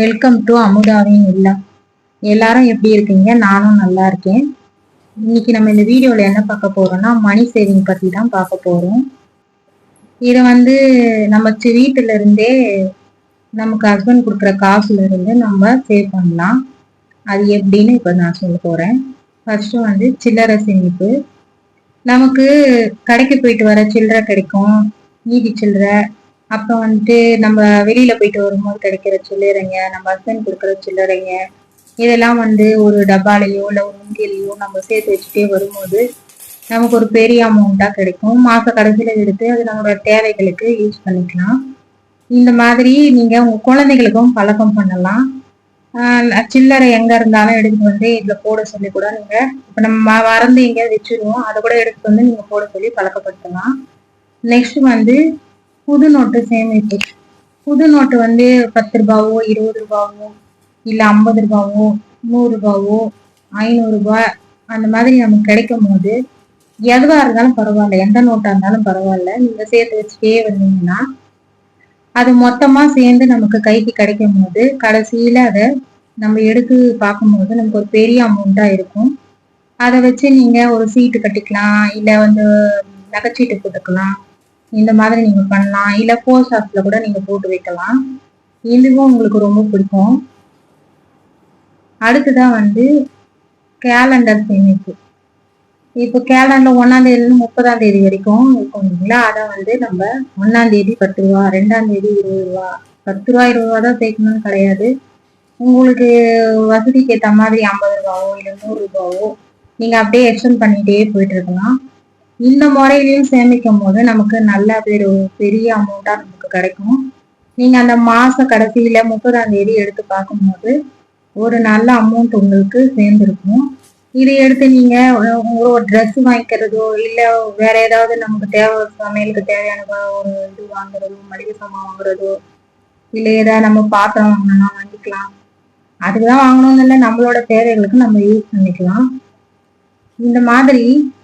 Welcome to அமுதாவின் இல்லம். எல்லாரும் எப்படி இருக்கீங்க? நானும் நல்லா இருக்கேன். இன்னைக்கு நம்ம இந்த வீடியோவில் என்ன பார்க்க போறோம்னா மணி சேவிங் பற்றி தான் பார்க்க போறோம். இதை வந்து நம்ம வீட்டுல இருந்தே நமக்கு ஹஸ்பண்ட் கொடுக்குற காசுல இருந்து நம்ம சேவ் பண்ணலாம். அது எப்படின்னு இப்போ நான் சொல்ல போறேன். ஃபர்ஸ்ட் வந்து சில்லறை சேமிப்பு. நமக்கு கடைக்கு போயிட்டு வர சில்லறை கிடைக்கும். மீதி சில்லறை அப்புறம் வந்துட்டு நம்ம வெளியில போயிட்டு வரும்போது கிடைக்கிற சில்லறைங்க நம்ம ஹஸ்பண்ட் கொடுக்குற சில்லறைங்க இதெல்லாம் வந்து ஒரு டப்பாலையோ இல்லை ஒரு உண்டியலையோ நம்ம சேர்த்து வச்சுட்டே வரும்போது நமக்கு ஒரு பெரிய அமௌண்ட்டாக கிடைக்கும். மாச கடைசியில எடுத்து அது நம்மளோட தேவைகளுக்கு யூஸ் பண்ணிக்கலாம். இந்த மாதிரி நீங்க உங்க குழந்தைகளுக்கும் பழக்கம் பண்ணலாம். சில்லறை எங்க இருந்தாலும் எடுத்துட்டு வந்து இதுல போட சொல்லி கூட நீங்க இப்ப நம்ம ம- மறந்து எங்கேயாவது வச்சிருவோம். அதை கூட எடுத்துட்டு வந்து நீங்க போட சொல்லி பழக்கப்படுத்தலாம். நெக்ஸ்ட் வந்து புது நோட்டு சேமிப்பு. புது நோட்டு வந்து பத்து ரூபாவோ இருபது ரூபாவோ இல்லை ஐம்பது ரூபாவோ நூறு ரூபாவோ ஐநூறு அந்த மாதிரி நமக்கு கிடைக்கும் போது எதுவாக இருந்தாலும் பரவாயில்ல. எந்த நோட்டாக இருந்தாலும் பரவாயில்ல. நீங்கள் சேர்த்து வச்சுட்டே வந்தீங்கன்னா அது மொத்தமாக சேர்ந்து நமக்கு கைக்கு கிடைக்கும் போது கடைசியில் அதை நம்ம எடுத்து பார்க்கும்போது நமக்கு ஒரு பெரிய அமௌண்ட்டாக இருக்கும். அதை வச்சு நீங்கள் ஒரு சீட்டு கட்டிக்கலாம் இல்லை வந்து நகைச்சீட்டு போட்டுக்கலாம். இந்த மாதிரி நீங்க பண்ணலாம். இல்ல போஸ்ட் ஆஃபீஸ்ல கூட நீங்க போட்டு வைக்கலாம். இதுவும் உங்களுக்கு ரொம்ப பிடிக்கும். அடுத்ததான் வந்து கேலண்டர் சேமிப்பு. இப்போ கேலண்டர் ஒன்னாம் தேதியிலிருந்து முப்பதாம் தேதி வரைக்கும் இருக்கும் இல்லைங்களா? அதை வந்து நம்ம ஒன்னாம் தேதி பத்து ரூபா ரெண்டாம் தேதி இருபது ரூபா பத்து ரூபா இருபது ரூபா தான் சேர்க்கணும்னு கிடையாது. உங்களுக்கு வசதிக்கு ஏற்ற மாதிரி ஐம்பது ரூபாவோ இல்லை நூறு ரூபாவோ நீங்க அப்படியே எக்ஸ்டெண்ட் பண்ணிட்டே போயிட்டு இருக்கலாம். இந்த முறையிலையும் சேமிக்கும் போது நமக்கு நல்ல பேர் பெரிய அமௌண்டா நமக்கு கிடைக்கும். நீங்க அந்த மாச கடைசியில முப்பதாம் தேதி எடுத்து பார்க்கும்போது ஒரு நல்ல அமௌண்ட் உங்களுக்கு சேர்ந்துருக்கும். இதை எடுத்து நீங்க ஒரு- ட்ரெஸ் வாங்கிக்கிறதோ இல்ல வேற ஏதாவது நமக்கு தேவை சமையலுக்கு தேவையான ஒரு இது வாங்குறதோ மளிகை சாமான் வாங்குறதோ இல்ல ஏதாவது நம்ம பாத்திரம் வாங்கணும்னா வாங்கிக்கலாம். அதுக்குதான் வாங்கணும்னு இல்லை நம்மளோட தேவைகளுக்கு நம்ம யூஸ் பண்ணிக்கலாம். இந்த மாதிரி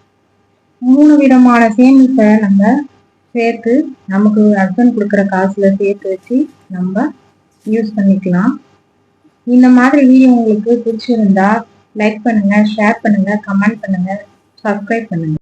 மூணு விதமான சேமிப்பை நம்ம சேர்த்து நமக்கு ஹஸ்பண்ட் கொடுக்குற காசில் சேர்த்து வச்சு நம்ம யூஸ் பண்ணிக்கலாம். இந்த மாதிரி வீடியோ உங்களுக்கு பிடிச்சிருந்தா லைக் பண்ணுங்கள் ஷேர் பண்ணுங்கள் கமெண்ட் பண்ணுங்கள் சப்ஸ்கிரைப் பண்ணுங்கள்